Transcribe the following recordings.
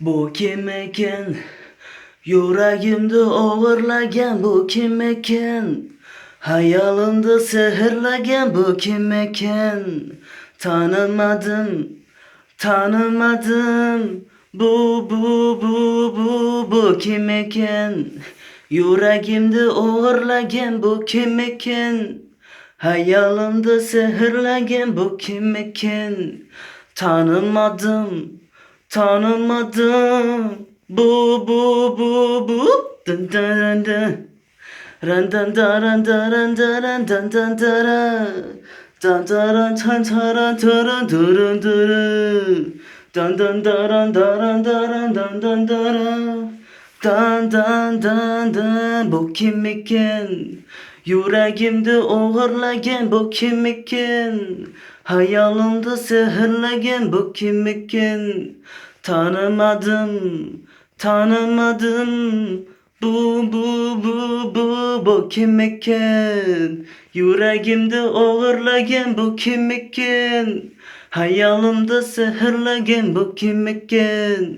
Bu kim ekan? Yuragimni o'g'irlagan bu kim ekan? Hayolimni sehrlagan bu kim ekan? Tanımadım, tanımadım. Bu, bu, bu, bu, bu kim ekan? Yuragimni o'g'irlagan bu kim ekan? Hayolimni sehrlagan bu kim ekan? Tanımadım, tanımadım. Bu, bu, bu, bu. Dın dın dın. Ran dan da ran da ran da ran dan dan da ra. Dan da ran tan ta ran ta ran da ran da ra. Dan dan da ran da ran da ran dan dan da ra. Dan dan dan dan bu kim iken? Yüreğimde o'g'irlagan bu kim iken? Hayolimda sehrlagan bu kim iken? Tanımadım, tanımadım. Bu bu bu bu bu kim iken? Yüreğimde o'g'irlagan bu kim iken? Hayolimda sehrlagan bu kim iken?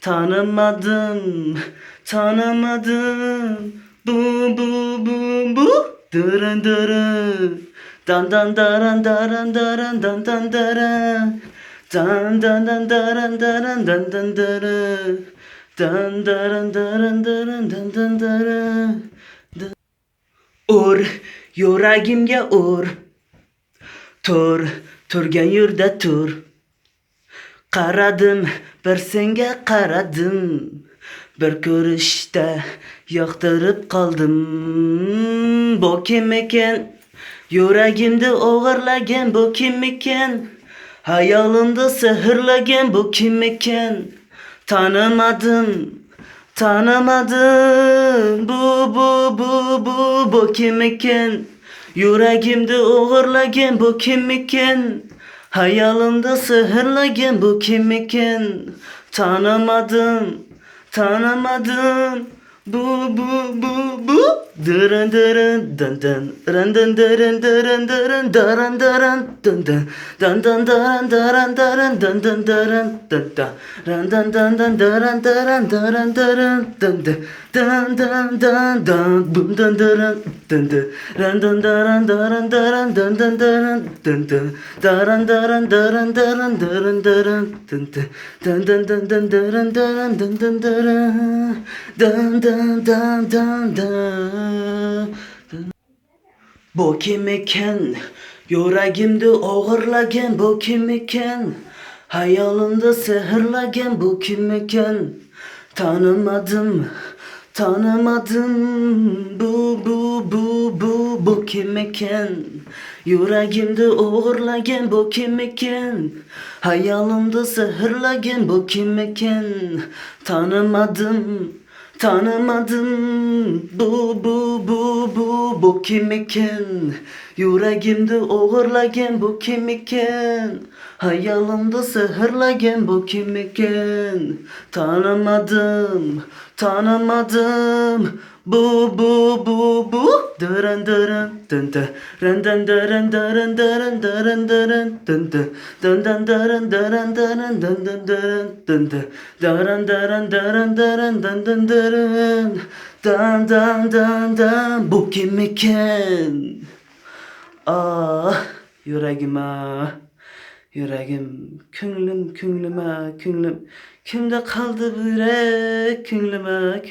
Tanımadım, tanımadım. Bu bu bu bu dırın dırın. Dan dan daran daran daran dan dan daran. Dan dan dan daran daran dan dan daran. Dan daran daran daran dan dan daran. Ur, yüreğimge ur. Tur, turgan yurda tur. Qaradim, bir senga qaradim. Bir ko'rishda yoqtirib qoldim. Bu kim ekan? Yuragimni o'g'irlagan bu kim ekan? Hayolimda bu kim ekan? Tanımadım. Bu bu bu bu bu kim ekan? O'g'irlagan bu kim ekan? Hayolimda bu kim ekan? Tanımadım. Bu bu bu bu dırın dırın dın dın dırın dın dırın dırın dırın dırın dırın dın dın dın dın dırın dırın dırın dın dın dırın dın dın dın dın dın dırın dırın dırın dırın dın dın dın dın dın dın bum dın dırın dın dın dın dın dırın dırın dırın dın dın dırın dın dın dırın dırın dırın dırın dırın dırın dın dın dın dın dın dırın dırın dın dın dırın dın dın dın dın dın Bu kim ekan? Yüreğimde o'g'irlagan bu kim ekan? Hayolimda sehrlagan bu kim ekan? Tanımadım, tanımadım. Bu bu bu bu bu kim ekan? Yüreğimde o'g'irlagan bu kim ekan? Hayolimda sehrlagan bu kim ekan? Tanımadım. Tanımadım. Bu bu bu bu bu kim iken Yüreğimde o'g'irlagan bu kim iken Hayolimda sehrlagan bu kim iken Tanımadım tanımadım. Bu bu bu bu. Dırın dırın dın dın. Rın dın dırın dırın dırın dırın dırın dın dın. Dın dın dırın dırın dırın dın dın dırın dın dın. Dırın dırın dırın dırın dın dın dırın. Dan dan dan dan bu kim iken ah yüreğim ah yüreğim ko'nglim ko'nglima ko'nglim kimda qoldi bu yurek ko'nglima